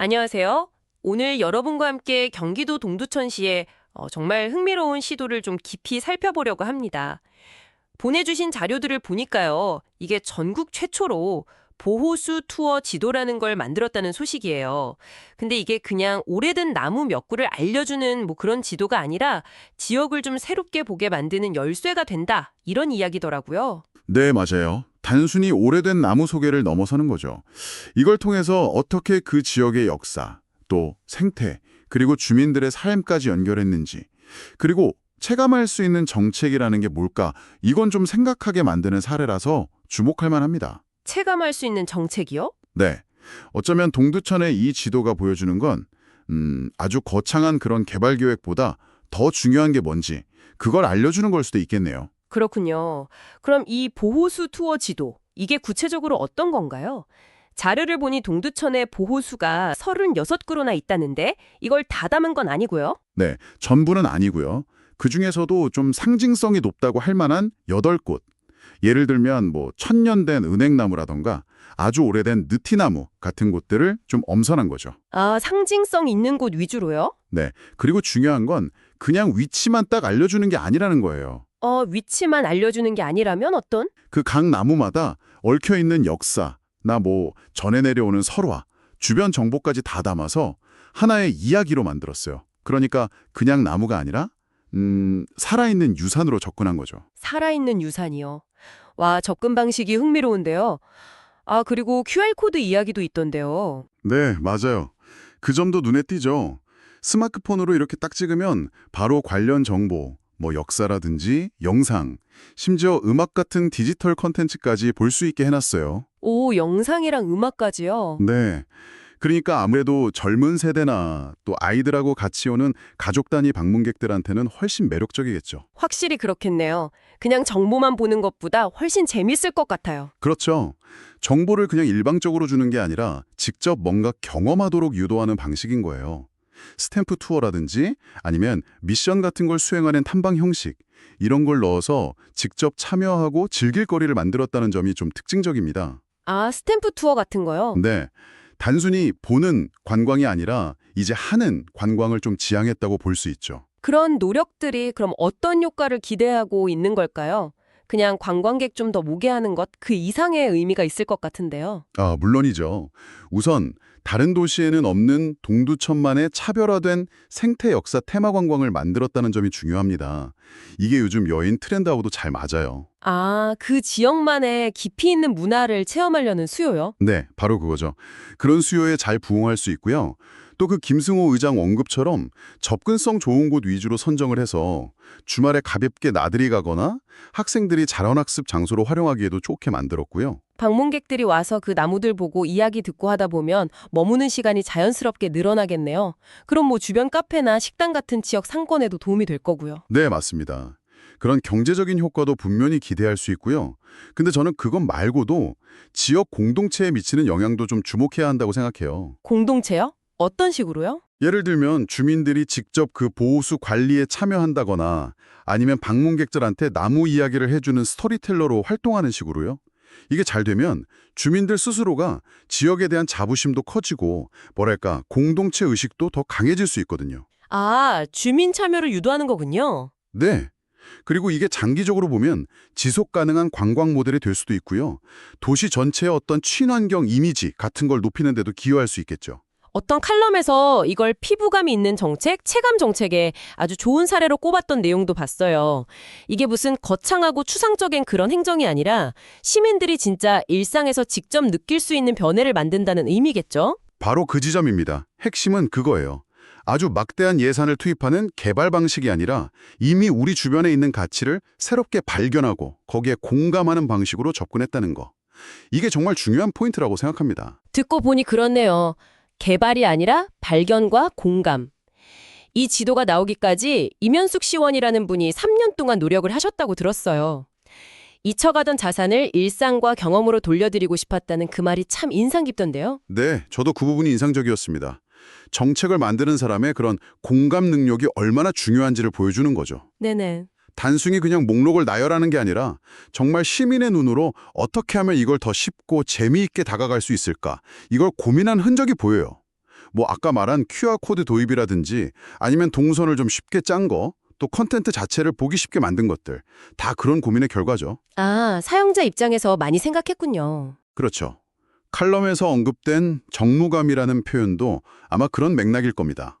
안녕하세요. 오늘 여러분과 함께 경기도 동두천시의 어, 정말 흥미로운 시도를 좀 깊이 살펴보려고 합니다. 보내주신 자료들을 보니까요. 이게 전국 최초로 보호수 투어 지도라는 걸 만들었다는 소식이에요. 근데 이게 그냥 오래된 나무 몇 구를 알려주는 뭐 그런 지도가 아니라 지역을 좀 새롭게 보게 만드는 열쇠가 된다. 이런 이야기더라고요. 네, 맞아요. 단순히 오래된 나무 소개를 넘어서는 거죠. 이걸 통해서 어떻게 그 지역의 역사, 또 생태, 그리고 주민들의 삶까지 연결했는지, 그리고 체감할 수 있는 정책이라는 게 뭘까, 이건 좀 생각하게 만드는 사례라서 주목할 만합니다. 체감할 수 있는 정책이요? 네. 어쩌면 동두천의 이 지도가 보여주는 건 음, 아주 거창한 그런 개발 계획보다 더 중요한 게 뭔지 그걸 알려주는 걸 수도 있겠네요. 그렇군요. 그럼 이 보호수 투어 지도, 이게 구체적으로 어떤 건가요? 자료를 보니 동두천에 보호수가 36그루나 있다는데 이걸 다 담은 건 아니고요. 네, 전부는 아니고요. 그 중에서도 좀 상징성이 높다고 할 만한 8곳. 예를 들면 뭐 천년 된 은행나무라던가 아주 오래된 느티나무 같은 곳들을 좀 엄선한 거죠. 아, 상징성 있는 곳 위주로요? 네, 그리고 중요한 건 그냥 위치만 딱 알려주는 게 아니라는 거예요. 어, 위치만 알려주는 게 아니라면 어떤? 그 각 나무마다 얽혀있는 역사, 나 뭐 전해 내려오는 설화, 주변 정보까지 다 담아서 하나의 이야기로 만들었어요. 그러니까 그냥 나무가 아니라 음, 살아있는 유산으로 접근한 거죠. 살아있는 유산이요. 와, 접근 방식이 흥미로운데요. 아, 그리고 QR코드 이야기도 있던데요. 네, 맞아요. 그 점도 눈에 띄죠. 스마트폰으로 이렇게 딱 찍으면 바로 관련 정보, 뭐 역사라든지 영상, 심지어 음악 같은 디지털 컨텐츠까지 볼 수 있게 해놨어요. 오, 영상이랑 음악까지요. 네. 그러니까 아무래도 젊은 세대나 또 아이들하고 같이 오는 가족 단위 방문객들한테는 훨씬 매력적이겠죠. 확실히 그렇겠네요. 그냥 정보만 보는 것보다 훨씬 재밌을 것 같아요. 그렇죠. 정보를 그냥 일방적으로 주는 게 아니라 직접 뭔가 경험하도록 유도하는 방식인 거예요. 스탬프 투어라든지 아니면 미션 같은 걸 수행하는 탐방 형식 이런 걸 넣어서 직접 참여하고 즐길 거리를 만들었다는 점이 좀 특징적입니다. 아, 스탬프 투어 같은 거요? 네. 단순히 보는 관광이 아니라 이제 하는 관광을 좀 지향했다고 볼 수 있죠. 그런 노력들이 그럼 어떤 효과를 기대하고 있는 걸까요? 그냥 관광객 좀 더 모게 하는 것 그 이상의 의미가 있을 것 같은데요. 아, 물론이죠. 우선 다른 도시에는 없는 동두천만의 차별화된 생태 역사 테마 관광을 만들었다는 점이 중요합니다. 이게 요즘 여행 트렌드하고도 잘 맞아요. 아, 그 지역만의 깊이 있는 문화를 체험하려는 수요요? 네, 바로 그거죠. 그런 수요에 잘 부응할 수 있고요. 또 그 김승호 의장 언급처럼 접근성 좋은 곳 위주로 선정을 해서 주말에 가볍게 나들이 가거나 학생들이 자연학습 장소로 활용하기에도 좋게 만들었고요. 방문객들이 와서 그 나무들 보고 이야기 듣고 하다 보면 머무는 시간이 자연스럽게 늘어나겠네요. 그럼 뭐 주변 카페나 식당 같은 지역 상권에도 도움이 될 거고요. 네, 맞습니다. 그런 경제적인 효과도 분명히 기대할 수 있고요. 근데 저는 그것 말고도 지역 공동체에 미치는 영향도 좀 주목해야 한다고 생각해요. 공동체요? 어떤 식으로요? 예를 들면 주민들이 직접 그 보호수 관리에 참여한다거나 아니면 방문객들한테 나무 이야기를 해주는 스토리텔러로 활동하는 식으로요. 이게 잘 되면 주민들 스스로가 지역에 대한 자부심도 커지고 뭐랄까 공동체 의식도 더 강해질 수 있거든요. 아, 주민 참여를 유도하는 거군요. 네. 그리고 이게 장기적으로 보면 지속 가능한 관광 모델이 될 수도 있고요. 도시 전체의 어떤 친환경 이미지 같은 걸 높이는 데도 기여할 수 있겠죠. 어떤 칼럼에서 이걸 피부감이 있는 정책, 체감 정책에 아주 좋은 사례로 꼽았던 내용도 봤어요. 이게 무슨 거창하고 추상적인 그런 행정이 아니라 시민들이 진짜 일상에서 직접 느낄 수 있는 변화를 만든다는 의미겠죠? 바로 그 지점입니다. 핵심은 그거예요. 아주 막대한 예산을 투입하는 개발 방식이 아니라 이미 우리 주변에 있는 가치를 새롭게 발견하고 거기에 공감하는 방식으로 접근했다는 거. 이게 정말 중요한 포인트라고 생각합니다. 듣고 보니 그렇네요. 개발이 아니라 발견과 공감. 이 지도가 나오기까지 이면숙 시원이라는 분이 3년 동안 노력을 하셨다고 들었어요. 잊혀가던 자산을 일상과 경험으로 돌려드리고 싶었다는 그 말이 참 인상 깊던데요. 네, 저도 그 부분이 인상적이었습니다. 정책을 만드는 사람의 그런 공감 능력이 얼마나 중요한지를 보여주는 거죠. 네네. 단순히 그냥 목록을 나열하는 게 아니라 정말 시민의 눈으로 어떻게 하면 이걸 더 쉽고 재미있게 다가갈 수 있을까 이걸 고민한 흔적이 보여요. 뭐 아까 말한 QR코드 도입이라든지 아니면 동선을 좀 쉽게 짠 거, 또 컨텐트 자체를 보기 쉽게 만든 것들. 다 그런 고민의 결과죠. 아, 사용자 입장에서 많이 생각했군요. 그렇죠. 칼럼에서 언급된 정무감이라는 표현도 아마 그런 맥락일 겁니다.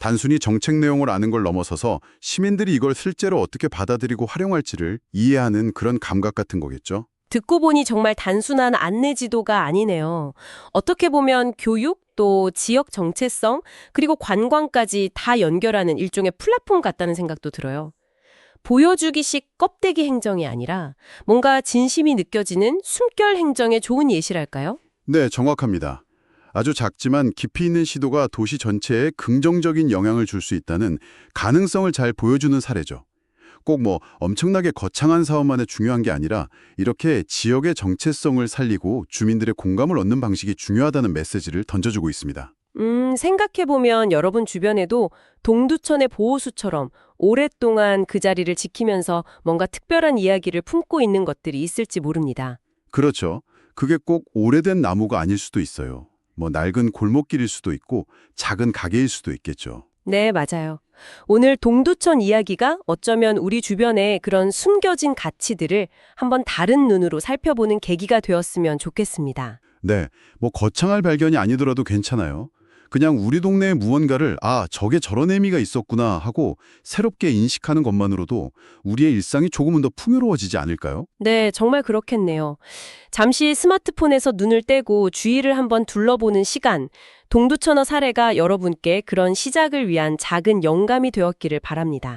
단순히 정책 내용을 아는 걸 넘어서서 시민들이 이걸 실제로 어떻게 받아들이고 활용할지를 이해하는 그런 감각 같은 거겠죠. 듣고 보니 정말 단순한 안내 지도가 아니네요. 어떻게 보면 교육, 또 지역 정체성, 그리고 관광까지 다 연결하는 일종의 플랫폼 같다는 생각도 들어요. 보여주기식 껍데기 행정이 아니라 뭔가 진심이 느껴지는 숨결 행정의 좋은 예시랄까요? 네, 정확합니다. 아주 작지만 깊이 있는 시도가 도시 전체에 긍정적인 영향을 줄 수 있다는 가능성을 잘 보여주는 사례죠. 꼭 뭐 엄청나게 거창한 사업만에 중요한 게 아니라 이렇게 지역의 정체성을 살리고 주민들의 공감을 얻는 방식이 중요하다는 메시지를 던져주고 있습니다. 음, 생각해보면 여러분 주변에도 동두천의 보호수처럼 오랫동안 그 자리를 지키면서 뭔가 특별한 이야기를 품고 있는 것들이 있을지 모릅니다. 그렇죠. 그게 꼭 오래된 나무가 아닐 수도 있어요. 뭐 낡은 골목길일 수도 있고 작은 가게일 수도 있겠죠. 네, 맞아요. 오늘 동두천 이야기가 어쩌면 우리 주변의 그런 숨겨진 가치들을 한번 다른 눈으로 살펴보는 계기가 되었으면 좋겠습니다. 네, 뭐 거창할 발견이 아니더라도 괜찮아요. 그냥 우리 동네의 무언가를 아, 저게 저런 의미가 있었구나 하고 새롭게 인식하는 것만으로도 우리의 일상이 조금은 더 풍요로워지지 않을까요? 네, 정말 그렇겠네요. 잠시 스마트폰에서 눈을 떼고 주위를 한번 둘러보는 시간, 동두천어 사례가 여러분께 그런 시작을 위한 작은 영감이 되었기를 바랍니다.